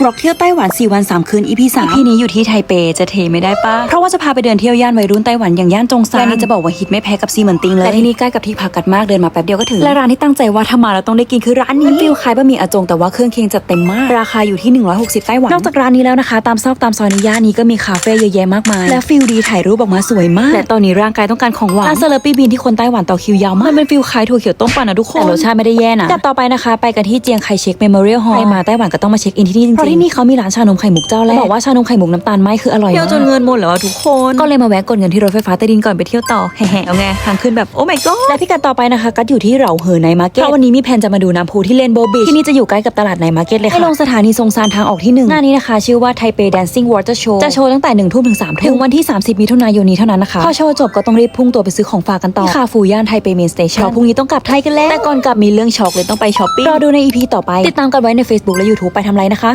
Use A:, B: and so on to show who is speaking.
A: บล็อกเที่ยวไต้หวัน 4 วัน 3 คืน EP 3 EP นี้อยู่ที่ไทเปจะเทไม่ได้ปะเพราะว่าจะพาไปเดินเที่ยวย่านวัยรุ่นไต้หวันอย่างย่านจงซานย่านนี้จะบอกว่าฮิตไม่แพ้กับซีเหมือนติงเลยและที่นี่ใกล้กับที่พักกัดมากเดินมาแป๊บเดียวก็ถึงและร้านที่ตั้งใจว่าถ้ามาแล้วต้องได้กินคือร้านนี้ฟิลคล้ายบะหมี่อาจงแต่ว่าเครื่องเคียงจัดเต็มมากราคาอยู่ที่ 160 ไต้หวันนอกจากร้านนี้แล้วนะคะ ตามซอกตามซอยในย่านนี้ก็มีคาเฟ่เยอะแยะมากมายและฟิลดีถ่ายรูปออกมาสวยมากและตอนนี้ร่างกายต้องการของหวานร้านเซเลปี้บีนที่คนไต้หวันต่อคิวยาวมากมันเป็นฟิลคล้ายถั่วเขียวต้มปั่นนะทุกคนแต่รสชาติไม่ได้แย่นะแต่ต่อไปนะคะ ไปกันที่เจียงไคเชกเมมโมเรียลฮอลล์ใครมาไต้หวันก็ต้องมาเช็คอินที่นี่จริงๆเพราะที่นี่เขามีร้านชานมไข่มุกเจ้าแรกบอกว่าชานมไข่มุกน้ำตาลไหมคืออร่อยมากเที่ยวจนเงินหมดแล้วทุกคนก็เลยมาแวะกดเงินที่รถไฟฟ้าใต้ดินก่อนไปเที่ยวต่อแห่ๆเอาไงทางขึ้นแบบโอ้ my god และพิกัดต่อไปนะคะก็อยู่ที่เหราเหอในมาร์เก็ตเพราะวันนี้มีแผนจะมาดูน้ำพุที่เลนโบบีที่นี่จะอยู่ใกล้กับตลาดในมาร์เก็ตเลยค่ะให้ลงสถานีทรงซานทางออกที่หนึ่งหน้านี้นะคะ ชื่อว่าไทเป Dancing Water Show จะโชว์ตั้งแต่1ทุ่มถึง3ทุ่มถึงวันที่ 30มิถุนายนนี้เท่านั้นนะคะพอโชว์จบก็ต้องรีบพุ่งตัวไปซื้อของฝากกันต่อที่คาฟูย่านไทเปเมนสเตชันเพราะพรุ่งนี้ต้องกลับไทยกันแล้วแต่ก่อนกลับมีเรื่องช็อกเลยต้องไปช้อปปิ้งรอดูใน EP ต่อไปติดตามกันไว้ใน Facebook และ YouTube ไปทำไรนะคะ